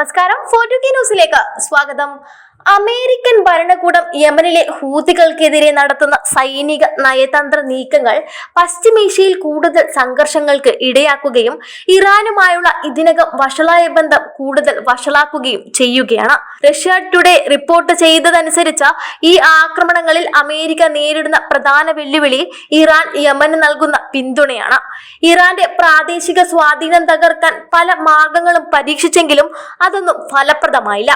नमस्कार फोर्टू के न्यूसल स्वागत അമേരിക്കൻ ഭരണകൂടം യമനിലെ ഹൂതികൾക്കെതിരെ നടത്തുന്ന സൈനിക നയതന്ത്ര നീക്കങ്ങൾ പശ്ചിമേഷ്യയിൽ കൂടുതൽ സംഘർഷങ്ങൾക്ക് ഇടയാക്കുകയും ഇറാനുമായുള്ള ഇതിനകം വഷളായ ബന്ധം കൂടുതൽ വഷളാക്കുകയും ചെയ്യുകയാണ്. റഷ്യ ടുഡേ റിപ്പോർട്ട് ചെയ്തതനുസരിച്ച് ഈ ആക്രമണങ്ങളിൽ അമേരിക്ക നേരിടുന്ന പ്രധാന വെല്ലുവിളി ഇറാൻ യമന് നൽകുന്ന പിന്തുണയാണ്. ഇറാന്റെ പ്രാദേശിക സ്വാധീനം തകർക്കാൻ പല മാർഗങ്ങളും പരീക്ഷിച്ചെങ്കിലും അതൊന്നും ഫലപ്രദമായില്ല.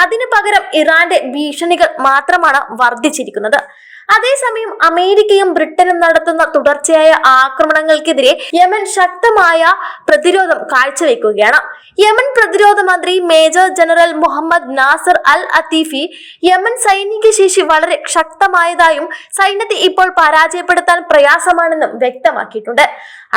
അതിനു പകരം ഇറാന്റെ ഭീഷണികൾ മാത്രമാണ് വർദ്ധിച്ചിരിക്കുന്നത്. അതേസമയം അമേരിക്കയും ബ്രിട്ടനും നടത്തുന്ന തുടർച്ചയായ ആക്രമണങ്ങൾക്കെതിരെ യമൻ ശക്തമായ പ്രതിരോധം കാഴ്ചവെക്കുകയാണ്. യമൻ പ്രതിരോധ മന്ത്രി major general Mohammed Nasser al Atifi Yemen സൈനിക ശേഷി വളരെ ശക്തമായതായും സൈന്യത്തെ ഇപ്പോൾ പരാജയപ്പെടുത്താൻ പ്രയാസമാണെന്നും വ്യക്തമാക്കിയിട്ടുണ്ട്.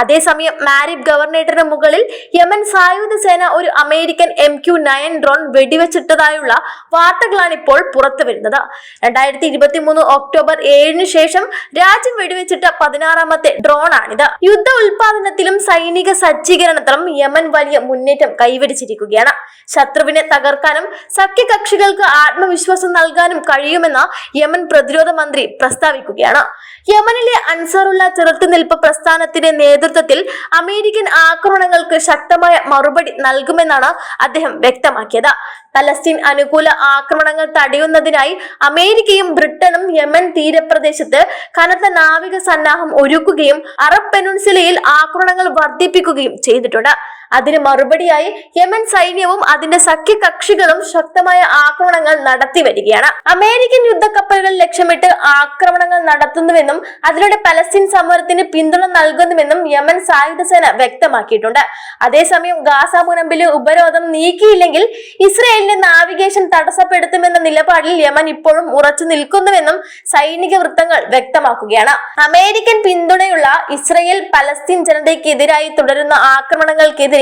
അതേസമയം മാരിബ് ഗവർണേറ്ററിന് മുകളിൽ യമൻ സായുധ സേന ഒരു American M Q nine drone വെടിവെച്ചിട്ടതായുള്ള വാർത്തകളാണ് ഇപ്പോൾ പുറത്തു വരുന്നത് രണ്ടായിരത്തി ഇരുപത്തി മൂന്ന് ഒക്ടോബർ ഏഴിന് ശേഷം രാജ്യം വെടിവെച്ചിട്ട പതിനാറാമത്തെ ഡ്രോൺ ആണിത് യുദ്ധ ഉൽപാദനത്തിലും സൈനിക സജ്ജീകരണത്തിലും യമൻ വലിയ മുന്നേറ്റം കൈവരിച്ചിരിക്കുകയാണ്. ശത്രുവിനെ തകർക്കാനും സഖ്യകക്ഷികൾക്ക് ആത്മവിശ്വാസം നൽകാനും കഴിയുമെന്ന് യമൻ പ്രതിരോധ മന്ത്രി പ്രസ്താവിക്കുകയാണ്. യമനിലെ അൻസാറുള്ള ചെറുത്തുനിൽപ്പ് പ്രസ്ഥാനത്തിന്റെ നേതൃത്വത്തിൽ അമേരിക്കൻ ആക്രമണങ്ങൾക്ക് ശക്തമായ മറുപടി നൽകുമെന്നാണ് അദ്ദേഹം വ്യക്തമാക്കിയത്. പലസ്തീൻ അനുകൂല ആക്രമണങ്ങൾ തടയുന്നതിനായി അമേരിക്കയും ബ്രിട്ടനും യമൻ തീരപ്രദേശത്ത് കനത്ത നാവിക സന്നാഹം ഒരുക്കുകയും അറബ് പെനുൻസിലയിൽ ആക്രമണങ്ങൾ വർദ്ധിപ്പിക്കുകയും ചെയ്തിട്ടുണ്ട്. അതിന് മറുപടിയായി യമൻ സൈന്യവും അതിന്റെ സഖ്യകക്ഷികളും ശക്തമായ ആക്രമണങ്ങൾ നടത്തി വരികയാണ്. അമേരിക്കൻ യുദ്ധക്കപ്പലുകൾ ലക്ഷ്യമിട്ട് ആക്രമണങ്ങൾ നടത്തുന്നുവെന്നും അതിലൂടെ പലസ്തീൻ സമരത്തിന് പിന്തുണ നൽകുന്നുവെന്നും യമൻ സായുധ സേന വ്യക്തമാക്കിയിട്ടുണ്ട്. അതേസമയം ഗാസ മുനമ്പിലെ ഉപരോധം നീക്കിയില്ലെങ്കിൽ ഇസ്രയേലിന്റെ നാവിഗേഷൻ തടസ്സപ്പെടുത്തുമെന്ന നിലപാടിൽ യമൻ ഇപ്പോഴും ഉറച്ചു നിൽക്കുന്നുവെന്നും സൈനിക വൃത്തങ്ങൾ വ്യക്തമാക്കുകയാണ്. അമേരിക്കൻ പിന്തുണയുള്ള ഇസ്രയേൽ പലസ്തീൻ ജനതയ്ക്കെതിരായി തുടരുന്ന ആക്രമണങ്ങൾക്കെതിരെ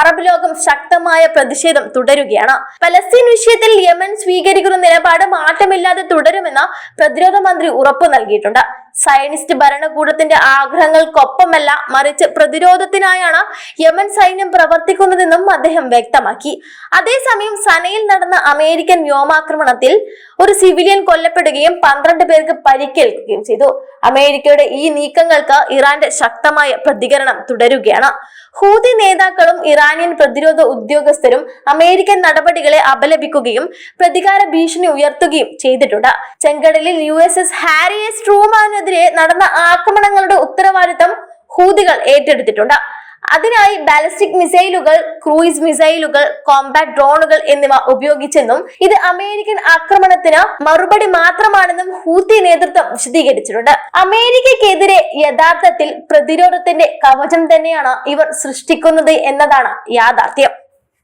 അറബ് ലോകം ശക്തമായ പ്രതിഷേധം തുടരുകയാണ്. പലസ്തീൻ വിഷയത്തിൽ യമൻ സ്വീകരിക്കുന്ന നിലപാട് മാറ്റമില്ലാതെ തുടരുമെന്ന് പ്രതിരോധ മന്ത്രി ഉറപ്പു നൽകിയിട്ടുണ്ട്. സയനിസ്റ്റ് ഭരണകൂടത്തിന്റെ ആഗ്രഹങ്ങൾക്കൊപ്പമല്ല മറിച്ച് പ്രതിരോധത്തിനായാണ് യമൻ സൈന്യം പ്രവർത്തിക്കുന്നതെന്നും അദ്ദേഹം വ്യക്തമാക്കി. അതേസമയം സനയിൽ നടന്ന അമേരിക്കൻ വ്യോമാക്രമണത്തിൽ ഒരു സിവിലിയൻ കൊല്ലപ്പെടുകയും പന്ത്രണ്ട് പേർക്ക് പരിക്കേൽക്കുകയും ചെയ്തു. അമേരിക്കയുടെ ഈ നീക്കങ്ങൾക്ക് ഇറാന്റെ ശക്തമായ പ്രതികരണം തുടരുകയാണ്. ഹൂതി നേതാക്കളും ഇറാനിയൻ പ്രതിരോധ ഉദ്യോഗസ്ഥരും അമേരിക്കൻ നടപടികളെ അപലപിക്കുകയും പ്രതികാര ഭീഷണി ഉയർത്തുകയും ചെയ്തിട്ടുണ്ട്. ചെങ്കടലിൽ U S S Harry S ട്രൂമാനെതിരെ നടന്ന ആക്രമണങ്ങളുടെ ഉത്തരവാദിത്തം ഹൂതികൾ ഏറ്റെടുത്തിട്ടുണ്ട്. അതിനായി ബാലിസ്റ്റിക് മിസൈലുകൾ ക്രൂയിസ് മിസൈലുകൾ കോമ്പാക്ട് ഡ്രോണുകൾ എന്നിവ ഉപയോഗിച്ചെന്നും ഇത് അമേരിക്കൻ ആക്രമണത്തിന് മറുപടി മാത്രമാണെന്നും ഹൂത്തി നേതൃത്വം വിശദീകരിച്ചിട്ടുണ്ട്. അമേരിക്കക്കെതിരെ യഥാർത്ഥത്തിൽ പ്രതിരോധത്തിന്റെ കവചം തന്നെയാണ് ഇവർ സൃഷ്ടിക്കുന്നത് എന്നതാണ് യാഥാർത്ഥ്യം.